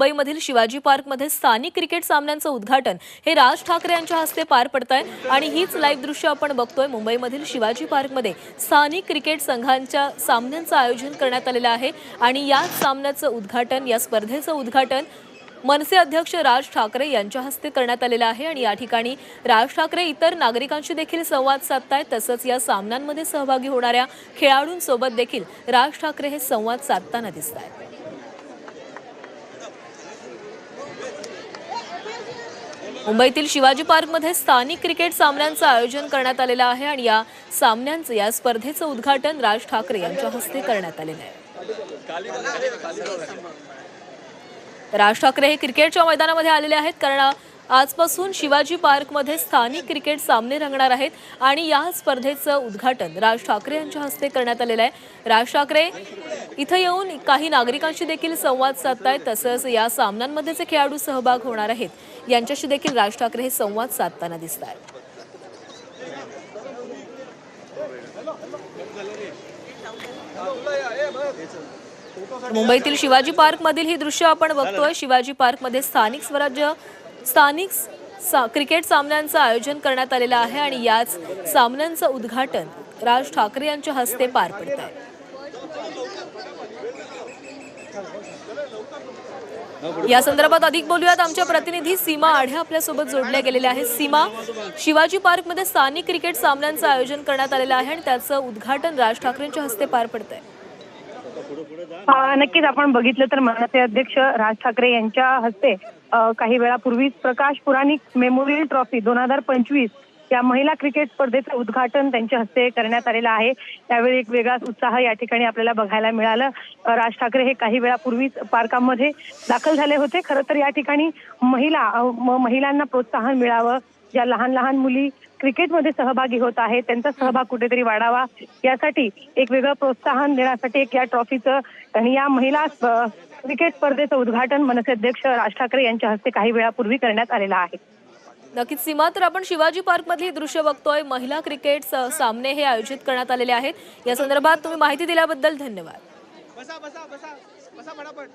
मुंबईमधील शिवाजी पार्कमध्ये स्थानिक क्रिकेट सामन्यांचं उद्घाटन हे राज ठाकरे यांच्या हस्ते पार पडत आहे आणि हीच लाईव्ह दृश्य आपण बघतोय. मुंबईमधील शिवाजी पार्कमध्ये स्थानिक क्रिकेट संघांच्या सामन्यांचं आयोजन करण्यात आलेलं आहे. आणि याच सामन्याचं उद्घाटन या स्पर्धेचं उद्घाटन मनसे अध्यक्ष राज ठाकरे यांच्या हस्ते करण्यात आलेलं आहे. आणि या ठिकाणी राज ठाकरे इतर नागरिकांशी देखील संवाद साधतायत तसंच या सामन्यांमध्ये सहभागी होणाऱ्या खेळाडूंसोबत देखील राज ठाकरे हे संवाद साधताना दिसत आहेत मुंबईतील शिवाजी पार्कमध्ये स्थानिक क्रिकेट सामन्यांचं आयोजन करण्यात आलेलं आहे आणि या सामन्यांचं या स्पर्धेचं उद्घाटन राज ठाकरे यांच्या हस्ते करण्यात आलेलं आहे. राज ठाकरे हे क्रिकेटच्या मैदानामध्ये आलेले आहेत. कारण आजपासून शिवाजी पार्कमध्ये स्थानिक क्रिकेट सामने रंगणार आहेत आणि या स्पर्धेचं उद्घाटन राज ठाकरे यांच्या हस्ते करण्यात आलेलं आहे. राज ठाकरे इथं येऊन काही नागरिकांशी देखील संवाद साधतायत तसंच या सामन्यांमध्ये जे खेळाडू सहभाग होणार आहेत. यांच्याशी देखील राज ठाकरे हे संवाद साधताना दिसत आहेत मुंबईतील शिवाजी पार्क मधील ही दृश्य आपण बघतोय. शिवाजी पार्कमध्ये स्थानिक स्वराज्य स्थानिक सा- क्रिकेट सामन्यांचं आयोजन करण्यात आलेलं आहे आणि याच सामन्यांचं उद्घाटन राज ठाकरे यांच्या हस्ते पार पडत. आहे या संदर्भात अधिक बोलूयात. आमच्या प्रतिनिधी सीमा आढे आपल्यासोबत जोडल्या गेलेल्या आहेत. सीमा शिवाजी पार्कमध्ये स्थानिक क्रिकेट सामन्यांचं आयोजन करण्यात आलेलं आहे आणि त्याचं उद्घाटन राज ठाकरेंच्या हस्ते पार पडत आहे नक्कीच. आपण बघितलं तर मनसे अध्यक्ष राज ठाकरे यांच्या हस्ते काही वेळापूर्वीच प्रकाश पुराणिक मेमोरियल ट्रॉफी दोन हजार पंचवीस या महिला क्रिकेट स्पर्धेचं उद्घाटन त्यांच्या हस्ते करण्यात आलेलं आहे. त्यावेळी एक वेगळाच उत्साह या ठिकाणी आपल्याला बघायला मिळालं. राज ठाकरे हे काही वेळापूर्वीच पार्कामध्ये दाखल झाले होते. खरं तर या ठिकाणी महिला महिलांना प्रोत्साहन मिळावं. ज्या लहान लहान मुली क्रिकेटमध्ये सहभागी होत आहेत त्यांचा सहभाग कुठेतरी वाढावा यासाठी एक वेगळं प्रोत्साहन देण्यासाठी एक या ट्रॉफीचं आणि या महिला क्रिकेट स्पर्धेचं उद्घाटन मनसे अध्यक्ष राज ठाकरे यांच्या हस्ते काही वेळापूर्वी करण्यात आलेलं आहे. नक्कीच सीमा तर आपण शिवाजी पार्क मधली दृश्य बघतोय. महिला क्रिकेट स- सामने हे आयोजित करण्यात आलेले आहेत. या संदर्भात तुम्ही माहिती दिल्याबद्दल धन्यवाद. बसा बसा बसा बसा फटाफट.